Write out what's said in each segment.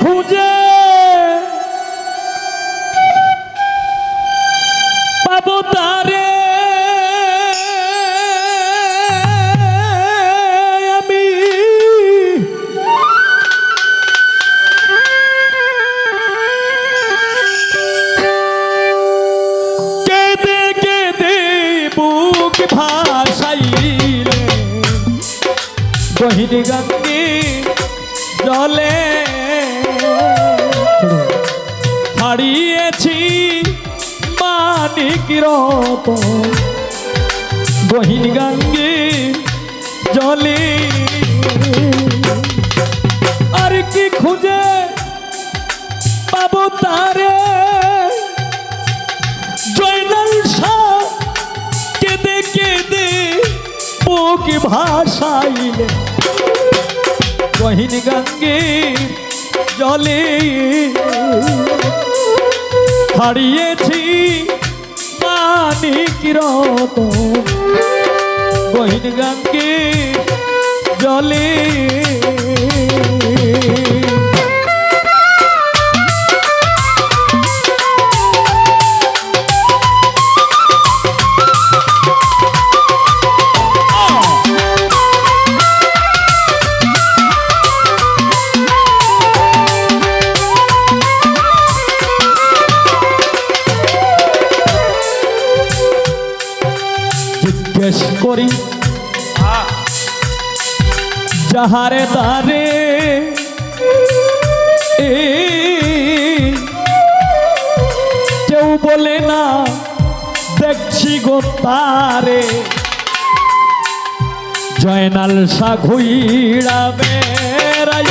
খুঁজে পাবো তারে। আমি কেঁদে কেঁদে বুক ভাসাইলে গহিনী গঙ্গে হারিয়েছি মানিক রত গহিন গঙ্গে জলে। আর কি খুঁজে পাবো তারে? জয়নাল কেঁদে কেঁদে বুক ভাসাইলে। গহিন গঙ্গে জলে। হারিয়েছি মানিক রত। বহিন গঙ্গে জলে যাহারে তারে কেউ বলে না দেখছি গো তারে। জয়নাল সাঘুইড়া বেড়াই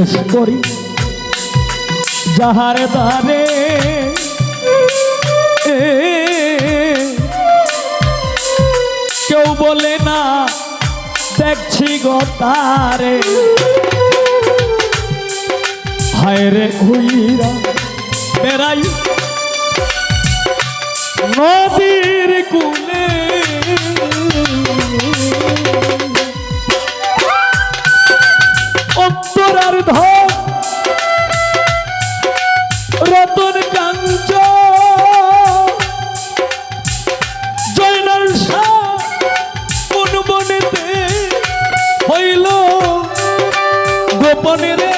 জিজ্ঞেস করি। যাহারে তারে কেউ বলে না, দেখছি গো তারে। হায় রে হুইরা বেড়াই। নদীর কুলে poner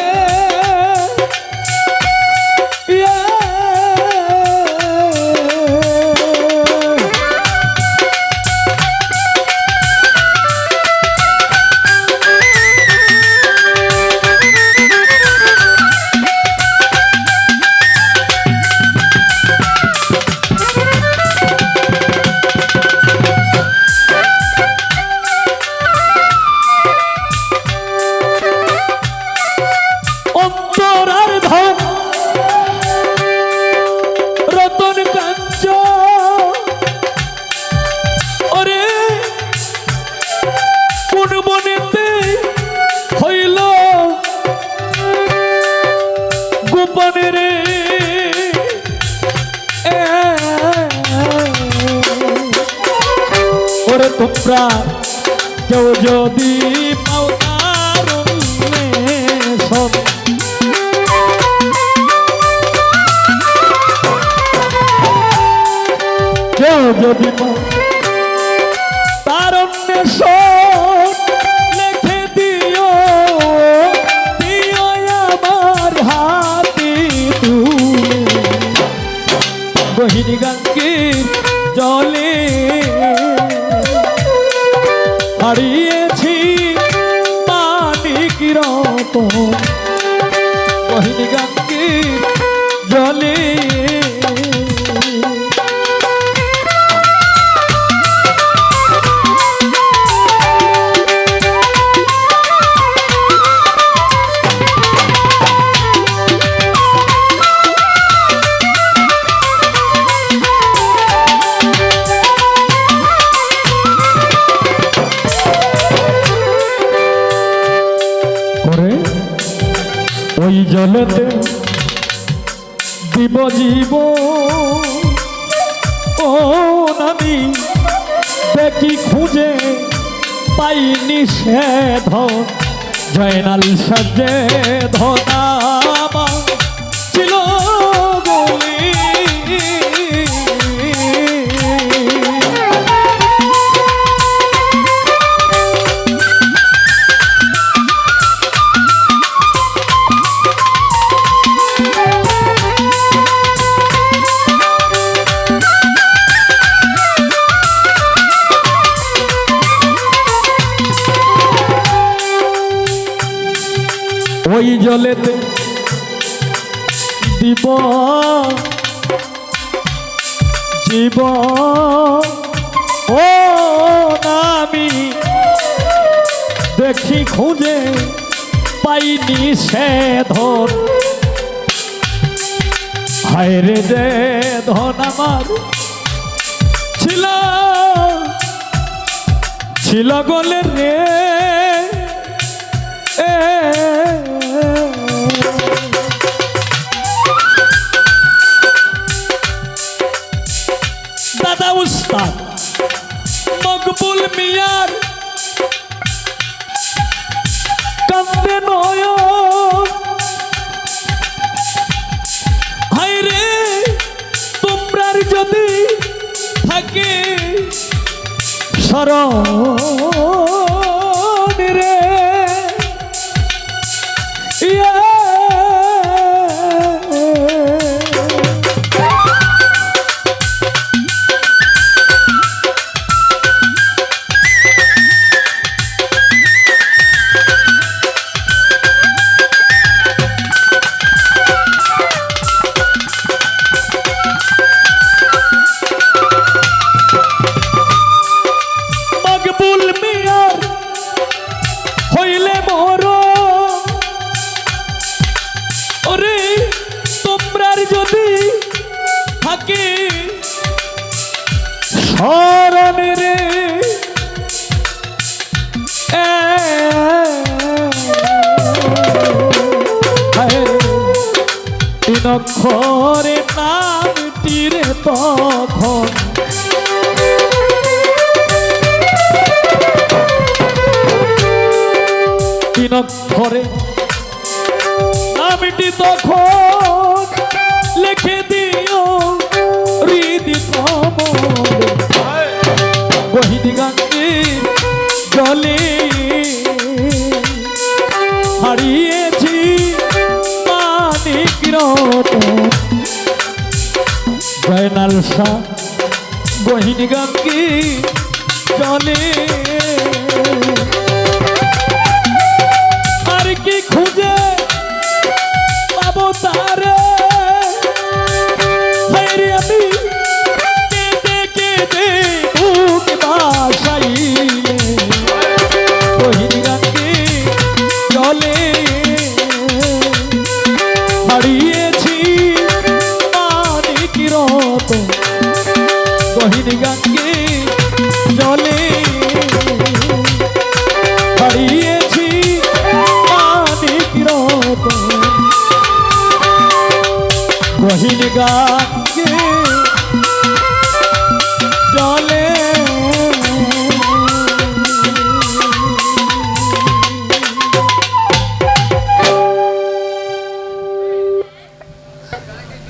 তোমরা কেউ যদি পাও তার কেউ যদি পাও হারিয়েছি ওই জলেতে দিব জীব। ও নামি দেখি খুঁজে পাইনি সে ধন। জয়নাল সাজে ধনামা জলেতে দিব। জীব। ও নামি দেখি, খুঁজে পাইনি সে ধন। হায় যে ধন আমার ছিল। ছিল গলে রে উস্তাদ মকবুল মিয়ার। কান্দে নয়। হাই তোমরার যদি থাকে শরণ। থাকে। স্মরণ রে। এ, হায় রে, তিন অক্ষরে নামটি রে তখন। তিন নামটি তখন। বহিদি গাঙ্গে জলে হারিয়েছি মানিক রতন। জয়নাল শাহ বহিনী রত গহিন গাঙ্গে